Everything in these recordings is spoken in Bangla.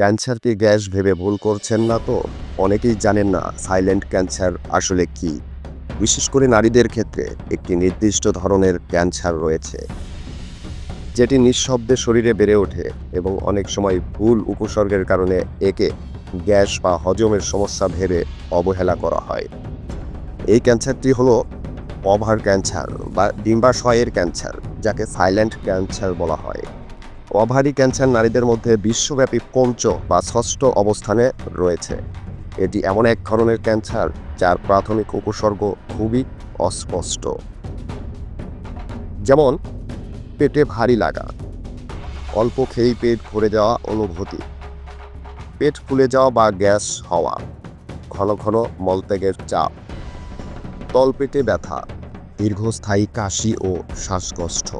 ক্যান্সারকে গ্যাস ভেবে ভুল করছেন না তো? অনেকেই জানেন না সাইলেন্ট ক্যান্সার আসলে কি। বিশেষ করে নারীদের ক্ষেত্রে একটি নির্দিষ্ট ধরনের ক্যান্সার রয়েছে, যেটি নিঃশব্দে শরীরে বেড়ে ওঠে এবং অনেক সময় ভুল উপসর্গের কারণে একে গ্যাস বা হজমের সমস্যা ভেবে অবহেলা করা হয়। এই ক্যান্সারটি হলো ওভার ক্যান্সার বা ডিম্বাশয়ের ক্যান্সার, যাকে সাইলেন্ট ক্যান্সার বলা হয়। ওভারি ক্যান্সার নারীদের মধ্যে বিশ্বব্যাপী পঞ্চ বা ষষ্ঠ অবস্থানে রয়েছে। এটি এমন এক ধরনের ক্যান্সার যার প্রাথমিক উপসর্গ খুবই অস্পষ্ট। যেমন, পেটে ভারী লাগা, অল্প খেয়েই পেট ভরে যাওয়া অনুভূতি, পেট ফুলে যাওয়া বা গ্যাস হওয়া, ঘন ঘন মলত্যাগের চাপ, তলপেটে ব্যথা, দীর্ঘস্থায়ী কাশি ও শ্বাসকষ্ট।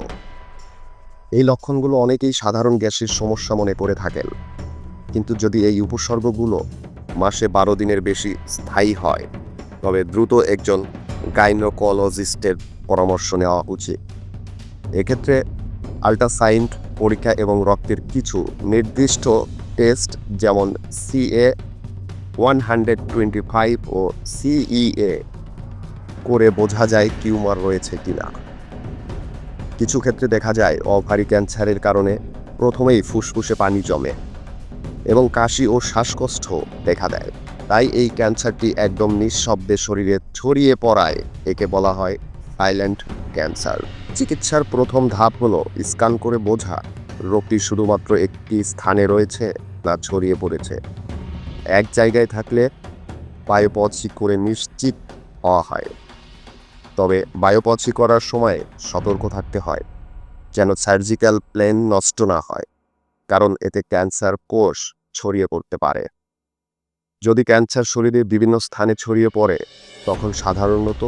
এই লক্ষণগুলো অনেকেই সাধারণ গ্যাসের সমস্যা মনে করে থাকেন। কিন্তু যদি এই উপসর্গগুলো মাসে বারো দিনের বেশি স্থায়ী হয়, তবে দ্রুত একজন গাইনোকোলজিস্টের পরামর্শ নেওয়া উচিত। এক্ষেত্রে আল্ট্রাসাউন্ড পরীক্ষা এবং রক্তের কিছু নির্দিষ্ট টেস্ট যেমন CA one hundred twenty five ও সিইএ করে বোঝা যায় টিউমার রয়েছে কিনা। কিছু ক্ষেত্রে দেখা যায় অভারি ক্যান্সারের কারণে প্রথমেই ফুসফুসে পানি জমে এবং কাশি ও শ্বাসকষ্ট দেখা দেয়। তাই এই ক্যান্সারটি একদম নিঃশব্দে শরীরে ছড়িয়ে পড়ায়, একে বলা হয় সাইলেন্ট ক্যান্সার। চিকিৎসার প্রথম ধাপ হলো স্ক্যান করে বোঝা, রোগটি শুধুমাত্র একটি স্থানে রয়েছে না ছড়িয়ে পড়েছে। এক জায়গায় থাকলে বায়োপসি করে নিশ্চিত হওয়া হয়। তবে বায়োপসি করার সময় সতর্ক থাকতে হয়, যেন সার্জিক্যাল প্লেন নষ্ট না হয়, কারণ এতে ক্যান্সার কোষ ছড়িয়ে পড়তে পারে। যদি ক্যান্সার শরীরে বিভিন্ন স্থানে ছড়িয়ে পড়ে, তখন সাধারণত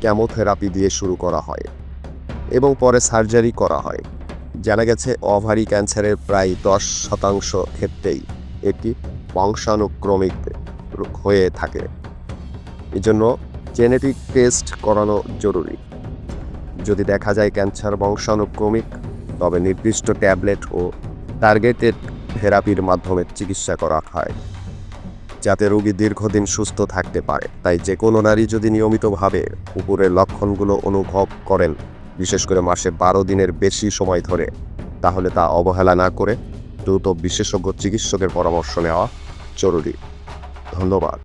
ক্যামোথেরাপি দিয়ে শুরু করা হয় এবং পরে সার্জারি করা হয়। জানা গেছে, ওভারি ক্যান্সারের প্রায় দশ শতাংশ ক্ষেত্রেই এটি বংশানুক্রমিক হয়ে থাকে। এজন্য জেনেটিক টেস্ট করানো জরুরি। যদি দেখা যায় ক্যান্সার, বংশানুক্রমিক, তবে নির্দিষ্ট ট্যাবলেট ও টার্গেটেড থেরাপির মাধ্যমে চিকিৎসা করা হয়, যাতে রোগী দীর্ঘদিন সুস্থ থাকতে পারে। তাই যে কোনো নারী যদি নিয়মিতভাবে উপরের লক্ষণগুলো অনুভব করেন, বিশেষ করে মাসে বারো দিনের বেশি সময় ধরে, তাহলে তা অবহেলা না করে দ্রুত বিশেষজ্ঞ চিকিৎসকের পরামর্শ নেওয়া জরুরি। ধন্যবাদ।